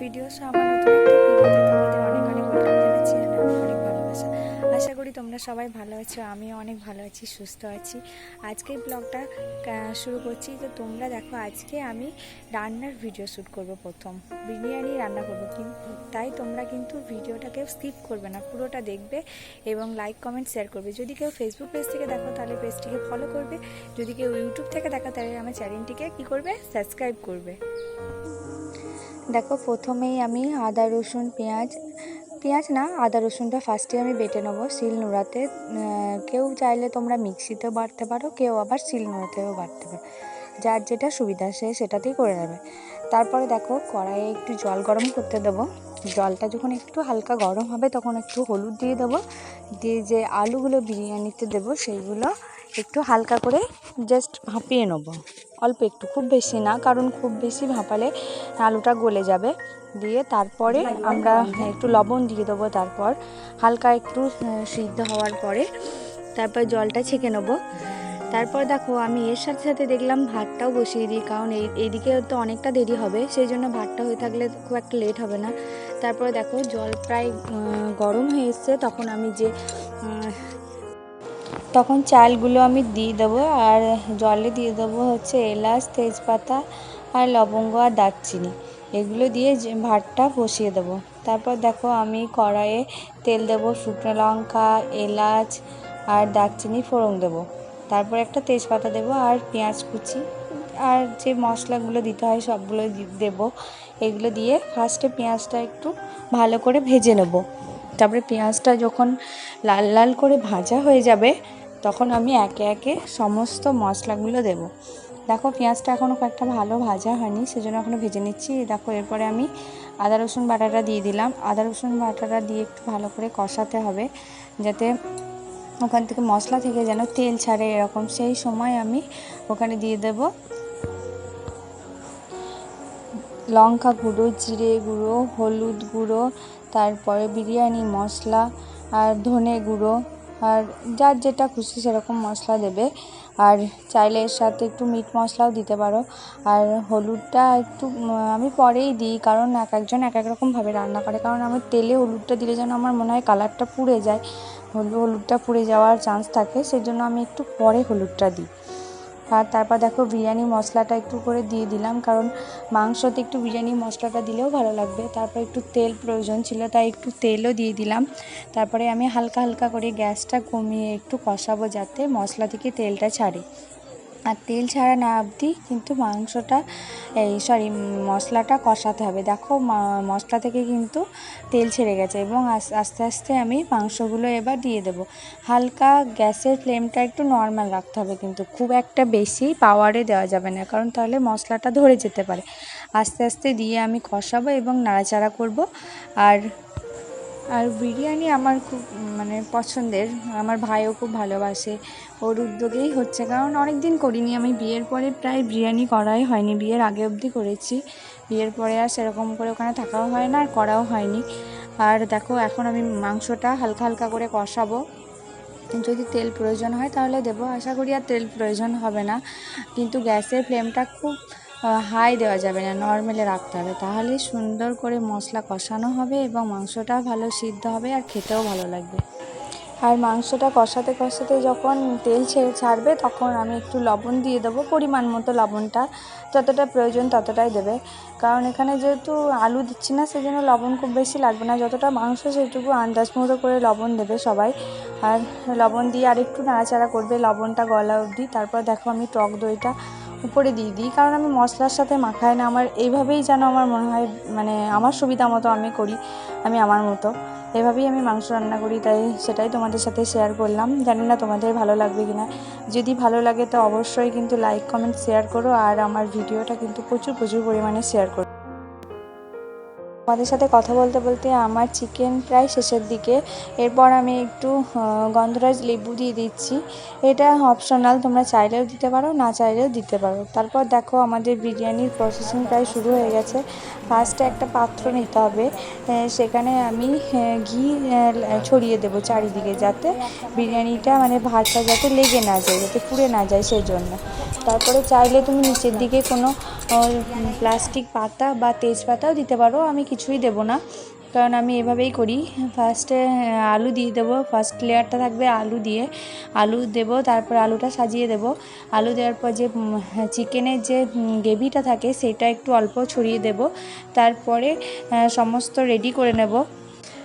Video আমার নতুন একটা ভিডিওতে তোমাদের অনেক অনেক ওয়েলকাম জানাচ্ছি আর অনেক ভালোবাসা। আশা করি তোমরা সবাই ভালো আছো, আমিও অনেক ভালো আছি, সুস্থ আছি। আজকে ব্লগটা শুরু করছি। তো তোমরা দেখো, আজকে আমি রান্নার ভিডিও শ্যুট করব প্রথম। বিরিয়ানি রান্না করব কিন্তু তাই তোমরা কিন্তু ভিডিওটাকে স্কিপ করবে না, পুরোটা দেখবে এবং লাইক কমেন্ট শেয়ার করবে। যদি কেউ ফেসবুক পেজ থেকে দেখো, তাহলে পেজটিকে ফলো করবে। যদি কেউ ইউটিউব থেকে দেখো, তাহলে আমার চ্যানেলটিকে কী করবে? সাবস্ক্রাইব করবে। দেখো, প্রথমেই আমি আদা, রসুন, পেঁয়াজ পেঁয়াজ না, আদা, রসুনটা ফার্স্টে আমি বেটে নেব শিল নোড়াতে। কেউ চাইলে তোমরা মিক্সিতেও বাটতে পারো, কেউ আবার শিল নোড়াতেও বাটতে পারো। যার যেটা সুবিধা, সে সেটাতেই করে নেবে। তারপরে দেখো, কড়াইয়ে একটু জল গরম করতে দেবো। জলটা যখন একটু হালকা গরম হবে, তখন একটু হলুদ দিয়ে দেবো। দিয়ে যে আলুগুলো বিরিয়ানিতে দেবো, সেইগুলো একটু হালকা করে জাস্ট ভাপিয়ে নেব। অল্প একটু, খুব বেশি না, কারণ খুব বেশি ভাপালে আলুটা গলে যাবে। দিয়ে তারপরে আমরা একটু লবণ দিয়ে দেবো তারপর। হালকা একটু সিদ্ধ হওয়ার পরে তারপর জলটা ছেঁকে নেব। তারপর দেখো, আমি এর সাথে সাথে দেখলাম ভাতটাও বসিয়ে দিই, কারণ এই, এইদিকে তো অনেকটা দেরি হবে সেই জন্য ভাতটা হয়ে থাকলে খুব একটা লেট হবে না। তারপরে দেখো, জল প্রায় গরম হয়ে এসছে, তখন আমি যে তখন চালগুলো আমি দিয়ে দেবো আর জলে দিয়ে দেবো হচ্ছে এলাচ, তেজপাতা আর লবঙ্গ আর দারচিনি। এগুলো দিয়ে ভাতটা বসিয়ে দেবো। তারপর দেখো আমি কড়াইয়ে তেল দেবো, শুকনো লঙ্কা, এলাচ আর দারচিনি ফোড়ন দেবো। তারপর একটা তেজপাতা দেবো আর পেঁয়াজ কুচি আর যে মশলাগুলো দিতে হয় সবগুলো দেবো। এগুলো দিয়ে ফার্স্টে পেঁয়াজটা একটু ভালো করে ভেজে নেব। তারপরে পেঁয়াজটা যখন লাল লাল করে ভাজা হয়ে যাবে তখন আমি একে একে সমস্ত মশলাগুলো দেব। দেখো, পেঁয়াজটা এখনও কয়েকটা ভালো ভাজা হয়নি, সেজন্য এখনও ভেজে নিচ্ছি। দেখো, এরপরে আমি আদা, রসুন বাটাটা দিয়ে দিলাম। আদা, রসুন বাটাটা দিয়ে একটু ভালো করে কষাতে হবে, যাতে ওখান থেকে মশলা থেকে যেন তেল ছাড়ে এরকম। সেই সময় আমি ওখানে দিয়ে দেব লঙ্কা গুঁড়ো, জিরে গুঁড়ো, হলুদ গুঁড়ো, তারপরে বিরিয়ানি মশলা আর ধনে গুঁড়ো। আর যার যেটা খুশি সেরকম মশলা দেবে। আর চাইলে এর সাথে একটু মিট মশলাও দিতে পারো। আর হলুদটা একটু আমি পরেই দিই, কারণ এক একজন এক এক রকমভাবে রান্না করে। কারণ আমি তেলে হলুদটা দিলে যেন আমার মনে হয় কালারটা পুড়ে যায়। হলুদ হলুদটা পুড়ে যাওয়ার চান্স থাকে সেই জন্য আমি একটু পরে হলুদটা দিই। আর তারপর দেখো বিরিয়ানি মশলাটা একটু করে দিয়ে দিলাম, কারণ মাংসতে একটু বিরিয়ানি মশলাটা দিলেও ভালো লাগবে। তারপর একটু তেল প্রয়োজন ছিল, তাই একটু তেলও দিয়ে দিলাম। তারপরে আমি হালকা হালকা করে গ্যাসটা কমিয়ে একটু কষাবো যাতে মশলা থেকে তেলটা ছাড়ে। আর তেল ছাড়া না অবধি কিন্তু মাংসটা, এই সরি মশলাটা কষাতে হবে। দেখো মশলা থেকে কিন্তু তেল ছেড়ে গেছে এবং আস্তে আস্তে আমি মাংসগুলো এবার দিয়ে দেবো। হালকা গ্যাসের ফ্লেমটা একটু নর্মাল রাখতে হবে কিন্তু খুব একটা বেশি পাওয়ারে দেওয়া যাবে না, কারণ তাহলে মশলাটা ধরে যেতে পারে। আস্তে আস্তে দিয়ে আমি কষাবো এবং নাড়াচাড়া করব। আর আর বিরিয়ানি আমার খুব মানে পছন্দের। আমার ভাইও খুব ভালোবাসে। ওর উদ্যোগেই হচ্ছে। কারণ অনেক দিন করিনি আমি। বিয়ের পরে প্রায় বিরিয়ানি করাই হয়নি। বিয়ের আগে অবধি করেছি। বিয়ের পরে আর সেরকম করে ওখানে থাকাও হয় না, আর করাও হয়নি। আর দেখো, এখন আমি মাংসটা হালকা হালকা করে কষাবো। যদি তেল প্রয়োজন হয় তাহলে দেবো। আশা করি আর তেল প্রয়োজন হবে না। কিন্তু গ্যাসের ফ্লেমটা খুব হাই দেওয়া যাবে না নর্মালে রাখতে হবে। তাহলে সুন্দর করে মশলা কষানো হবে এবং মাংসটা ভালো সিদ্ধ হবে আর খেতেও ভালো লাগবে। আর মাংসটা কষাতে কষাতে যখন তেল ছেড়ে ছাড়বে, তখন আমি একটু লবণ দিয়ে দেবো, পরিমাণ মতো লবণটা। যতটা প্রয়োজন ততটাই দেবে। কারণ এখানে যেহেতু আলু দিচ্ছি না, সেজন্য লবণ খুব বেশি লাগবে না। যতটা মাংস, সেটুকু আন্দাজ মতো করে লবণ দেবে সবাই। আর লবণ দিয়ে আরেকটু নাড়াচাড়া করবে, লবণটা গলা অবধি। তারপর দেখো আমি টক দইটা উপরে দিয়ে দিই, কারণ আমি মশলার সাথে মাখাই না। আমার এইভাবেই যেন আমার মনে হয় মানে আমার সুবিধা মতো আমি করি, আমি আমার মতো। এভাবেই আমি মাংস রান্না করি, তাই সেটাই তোমাদের সাথে শেয়ার করলাম। জানি না তোমাদের ভালো লাগবে কি না যদি ভালো লাগে তো অবশ্যই কিন্তু লাইক কমেন্ট শেয়ার করো। আর আমার ভিডিওটা কিন্তু প্রচুর প্রচুর পরিমাণে শেয়ার করো। আমাদের সাথে কথা বলতে বলতে আমার চিকেন প্রায় শেষের দিকে। এরপর আমি একটু গন্ধরাজ লেবু দিয়ে দিচ্ছি। এটা অপশনাল তোমরা চাইলেও দিতে পারো, না চাইলেও দিতে পারো। তারপর দেখো, আমাদের বিরিয়ানির প্রসেসিং প্রায় শুরু হয়ে গেছে। ফার্স্টে একটা পাত্র নিতে হবে। সেখানে আমি ঘি ছড়িয়ে দেবো চারিদিকে যাতে বিরিয়ানিটা মানে ভাতটা যাতে লেগে না যায়, যাতে পুড়ে না যায় সেই জন্য তারপরে চাইলে তুমি নিচের দিকে কোনো প্লাস্টিক পাতা বা তেজপাতাও দিতে পারো। আমি কিছুই দেবো না। কারণ আমি এভাবেই করি। ফার্স্টে আলু দিয়ে দেবো। ফার্স্ট লেয়ারটা থাকবে আলু দিয়ে। আলু দেবো, তারপর আলুটা সাজিয়ে দেবো। আলু দেওয়ার পর যে চিকেনের যে গ্রেভিটা থাকে, সেটা একটু অল্প ছড়িয়ে দেবো। তারপরে সমস্ত রেডি করে নেব।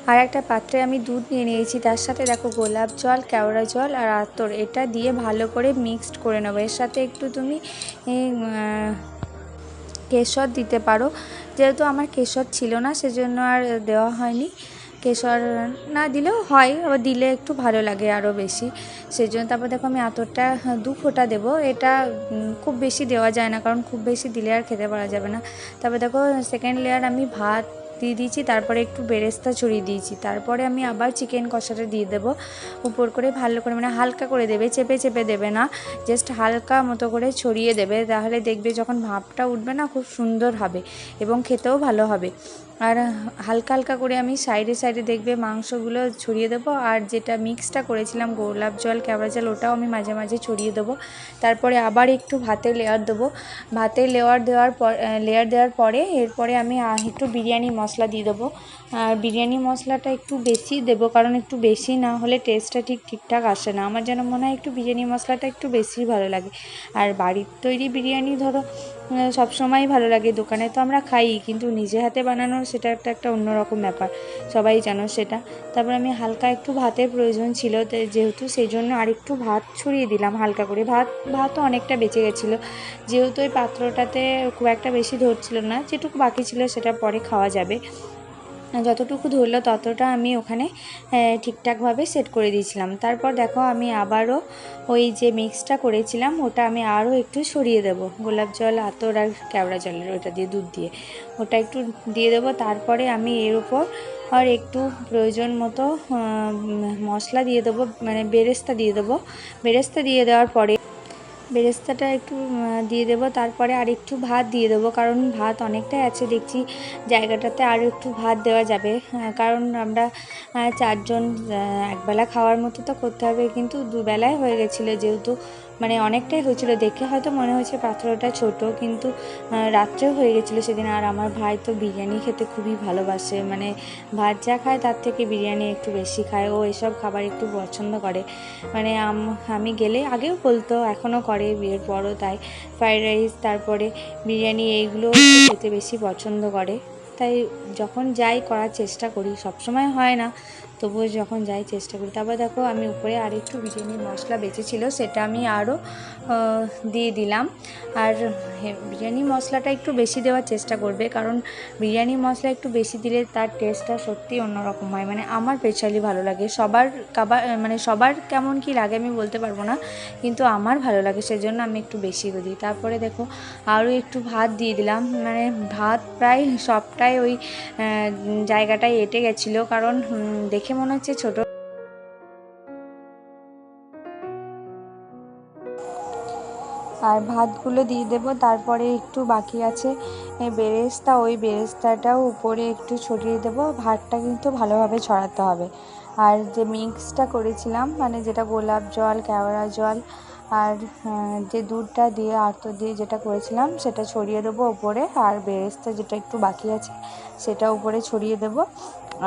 আর একটা পাত্রে আমি দুধ নিয়ে নিয়েছি। তার সাথে দেখো গোলাপ জল, কেওড়া জল আর আতর। এটা দিয়ে ভালো করে মিক্সড করে নেব। এর সাথে একটু তুমি কেশর দিতে পারো। যেহেতু আমার কেশর ছিল না, সেজন্য আর দেওয়া হয়নি। কেশর না দিলেও হয়, আবার দিলে একটু ভালো লাগে আরও বেশি। সেই জন্য তারপর দেখো আমি আতরটা দু ফোঁটা দেবো। এটা খুব বেশি দেওয়া যায় না, কারণ খুব বেশি দিলে আর খেতে পারা যাবে না। তারপর দেখো সেকেন্ড লেয়ার আমি ভাত দিয়ে দিয়েছি, তারপরে একটু বেরেস্তা ছড়িয়ে দিয়েছি। তারপরে আমি আবার চিকেন কষাটা দিয়ে দেবো। উপর করে ভালো করে মানে হালকা করে দেবে, চেপে চেপে দেবে না। জাস্ট হালকা মতো করে ছড়িয়ে দেবে, তাহলে দেখবে যখন ভাপটা উঠবে না খুব সুন্দর হবে এবং খেতেও ভালো হবে। আর হালকা হালকা করে আমি সাইডে সাইডে দেখবে মাংসগুলো ছড়িয়ে দেবো, আর যেটা মিক্সটা করেছিলাম গোলাপ জল, কেওড়া জল, ওটাও আমি মাঝে মাঝে ছড়িয়ে দেবো। তারপরে আবার একটু ভাতের লেয়ার দেবো। ভাতের লেয়ার দেওয়ার পর লেয়ার দেওয়ার পরে, এরপরে আমি একটু বিরিয়ানি মশলা দিয়ে দেবো। আর বিরিয়ানি মশলাটা একটু বেশি দেবো, কারণ একটু বেশি না হলে টেস্টটা ঠিক ঠিকঠাক আসে না। আমার যেন মনে হয় একটু বিরিয়ানি মশলাটা একটু বেশি ভালো লাগে। আর বাড়ির তৈরি বিরিয়ানি ধরো সব সময় ভালো লাগে দোকানে তো আমরা খাই, কিন্তু নিজে হাতে বানানো সেটা একটা একটা অন্যরকম ব্যাপার। সবাই জানো সেটা। তারপর আমি হালকা একটু ভাতের প্রয়োজন ছিল যেহেতু সেই জন্য আর একটু ভাত ছড়িয়ে দিলাম হালকা করে। ভাত, ভাতও অনেকটা বেঁচে গেছিল। যেহেতু ওই পাত্রটাতে খুব একটা বেশি ধরছিল না, যেটুকু বাকি ছিল সেটা পরে খাওয়া যাবে। যতটুকু ধরলো ততটা আমি ওখানে ঠিকঠাকভাবে সেট করে দিয়েছিলাম। তারপর দেখো আমি আবারও ওই যে মিক্সটা করেছিলাম, ওটা আমি আরও একটু সরিয়ে দেবো। গোলাপ জল, আতর আর কেওড়া জলের ওটা দিয়ে, দুধ দিয়ে। ওটা একটু দিয়ে দেবো, তারপরে আমি এর উপর আর একটু প্রয়োজন মতো মশলা দিয়ে দেবো মানে বেরেস্তা দিয়ে দেবো। বেরেস্তা দিয়ে দেওয়ার পরে বেরেস্তাটা একটু দিয়ে দেবো। তারপরে আর একটু ভাত দিয়ে দেবো, কারণ ভাত অনেকটাই আছে। দেখছি জায়গাটাতে আর একটু ভাত দেওয়া যাবে। কারণ আমরা চারজন একবেলা খাওয়ার মতো তো করতে হবে। কিন্তু দুবেলায় হয়ে গেছিল যেহেতু। মানে অনেকটাই হয়েছিল। দেখে হয়তো মনে হয়েছে পাত্রটা ছোট, কিন্তু রাত্রেও হয়ে গেছিল সেদিন। আর আমার ভাই তো বিরিয়ানি খেতে খুবই ভালোবাসে। মানে ভাত যা খায় তার থেকে বিরিয়ানি একটু বেশি খায়। ও এসব খাবার একটু পছন্দ করে। মানে আমি গেলে আগেও বলতো, এখনও করে বিয়ের পরও তাই। ফ্রাইড রাইস, তারপরে বিরিয়ানি এইগুলো খেতে বেশি পছন্দ করে। তাই যখন যাই করার চেষ্টা করি, সবসময় হয় না, তবুও যখন যাই চেষ্টা করি। তারপর দেখো, আমি উপরে আর একটু বিরিয়ানির মশলা বেঁচেছিলো, সেটা আমি আরও দিয়ে দিলাম। আর বিরিয়ানি মশলাটা একটু বেশি দেওয়ার চেষ্টা করবে, কারণ বিরিয়ানি মশলা একটু বেশি দিলে তার টেস্টটা সত্যি অন্যরকম হয়। মানে আমার স্পেশালি ভালো লাগে, সবার কাবার মানে সবার কেমন কি লাগে আমি বলতে পারব না, কিন্তু আমার ভালো লাগে, সেজন্য আমি একটু বেশি দিই। তারপরে দেখো, আরও একটু ভাত দিয়ে দিলাম। মানে ভাত প্রায় সবটাই ওই জায়গাটায় এঁটে গেছিল। কারণ দেখে মনে হচ্ছে ছোট আর ভাতগুলো দিয়ে দেবো, তারপরে একটু বাকি আছে। বেরেস্তা, ওই বেরেস্তাটাও উপরে একটু ছড়িয়ে দেবো। ভাতটা কিন্তু ভালোভাবে ছড়াতে হবে। আর যে মিক্সটা করেছিলাম মানে যেটা গোলাপ জল কেওড়া জল আর যে দুধটা দিয়ে, আর্ত দিয়ে যেটা করেছিলাম, সেটা ছড়িয়ে দেবো ওপরে আর বেরেস্তা যেটা একটু বাকি আছে, সেটা উপরে ছড়িয়ে দেবো।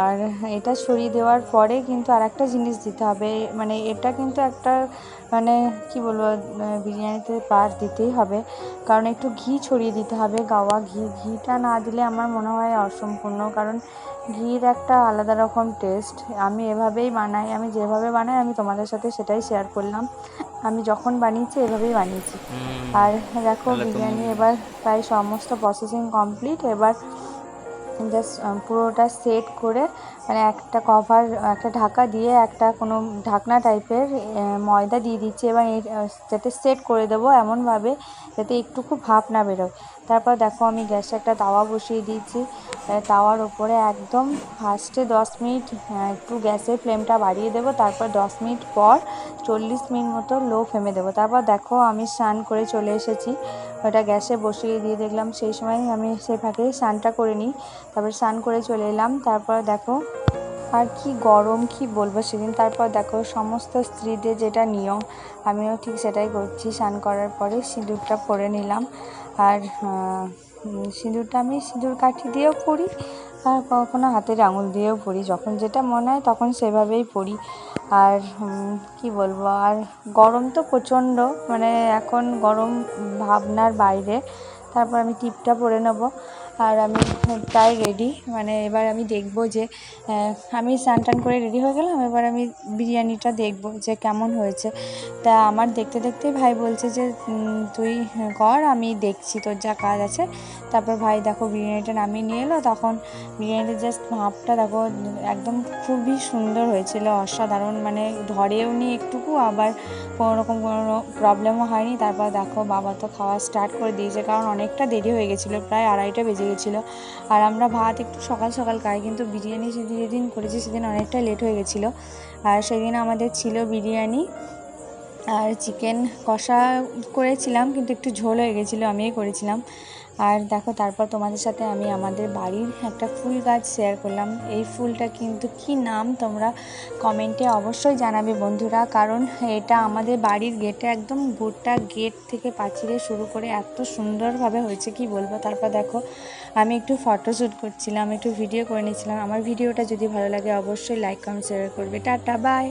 আর এটা ছড়িয়ে দেওয়ার পরে কিন্তু আর একটা জিনিস দিতে হবে। মানে এটা কিন্তু একটা মানে কি বলব বিরিয়ানিতে পার দিতেই হবে। কারণ একটু ঘি ছড়িয়ে দিতে হবে গাওয়া ঘি। ঘিটা না দিলে আমার মনে হয় অসম্পূর্ণ। কারণ ঘির একটা আলাদা রকম টেস্ট আমি এভাবেই বানাই আমি যেভাবে বানাই আমি তোমাদের সাথে সেটাই শেয়ার করলাম। আমি যখন বানিয়েছি এভাবেই বানিয়েছি। আর দেখো বিরিয়ানি এবার প্রায় সমস্ত প্রসেসিং কমপ্লিট এবার জাস্ট পুরোটা সেট করে মানে একটা কভার একটা ঢাকা দিয়ে একটা কোনো ঢাকনা টাইপের ময়দা দিয়ে দিচ্ছি এবার যাতে সেট করে দেবো এমনভাবে যাতে একটুকু ভাপ না বেরোয়। তারপর দেখো আমি গ্যাসে একটা তাওয়া বসিয়ে দিয়েছি। তাওয়ার ওপরে একদম ফার্স্টে দশ মিনিট একটু গ্যাসের ফ্লেমটা বাড়িয়ে দেবো। তারপর দশ মিনিট পর চল্লিশ মিনিট মতো লো ফ্লেমে দেবো। তারপর দেখো আমি স্নান করে চলে এসেছি। ওটা গ্যাসে বসিয়ে দিয়ে দেখলাম, সেই সময় আমি সে ফাঁকে স্নানটা করে নিই তারপর স্নান করে চলে এলাম। তারপর দেখো, আর কি গরম, কি বলব সেদিন। তারপর দেখো, সমস্ত স্ত্রীদের যেটা নিয়ম, আমিও ঠিক সেটাই করছি। স্নান করার পরে সিঁদুরটা পরে নিলাম। আর সিঁদুরটা আমি সিঁদুর কাঠি দিয়েও পরি, আর কখনো হাতের আঙুল দিয়েও পরি। যখন যেটা মনে হয় তখন সেভাবেই পরি। আর কি বলব? আর গরম তো প্রচণ্ড মানে এখন গরম ভাবনার বাইরে। তারপর আমি টিপটা পরে নেব। আর আমি প্রায় রেডি মানে এবার আমি দেখব যে আমি স্নান টান করে রেডি হয়ে গেলাম। এবার আমি বিরিয়ানিটা দেখব যে কেমন হয়েছে। তা আমার দেখতে দেখতেই ভাই বলছে যে তুই কর, আমি দেখছি তোর যা কাজ আছে। তারপর ভাই দেখো বিরিয়ানিটা নামিয়ে নিয়ে এলো, তখন বিরিয়ানির জাস্ট ভাবটা দেখো একদম খুবই সুন্দর হয়েছিল, অসাধারণ মানে ধরেও নি একটুকু, আবার কোনো রকম কোনো প্রবলেমও হয়নি। তারপর দেখো বাবা তো খাওয়া স্টার্ট করে দিয়েছে, কারণ অনেকটা দেরি হয়ে গেছিল, প্রায় আড়াইটা বেজে গেছিল। আর আমরা ভাত একটু সকাল সকাল খাই, কিন্তু বিরিয়ানি যেদিন করেছি সেদিন অনেকটা লেট হয়ে গেছিল। আর সেদিন আমাদের ছিল বিরিয়ানি, আর চিকেন কষা করেছিলাম, কিন্তু একটু ঝোল হয়ে গেছিল, আমিই করেছিলাম। আর দেখো, তারপর তোমাদের সাথে আমি আমাদের বাড়ির একটা ফুল গাছ শেয়ার করলাম। এই ফুলটা কিন্তু কি নাম তোমরা কমেন্টে অবশ্যই জানাবে বন্ধুরা, কারণ এটা আমাদের বাড়ির গেটে একদম গোটা গেট থেকে পাঁচিলে শুরু করে এত সুন্দরভাবে হয়েছে, কি বলব? তারপর দেখো, আমি একটু ফটোশ্যুট করছিলাম, একটু ভিডিও করে নিয়েছিলাম। আমার ভিডিওটা যদি ভালো লাগে অবশ্যই লাইক কমেন্ট শেয়ার করবে। Tata bye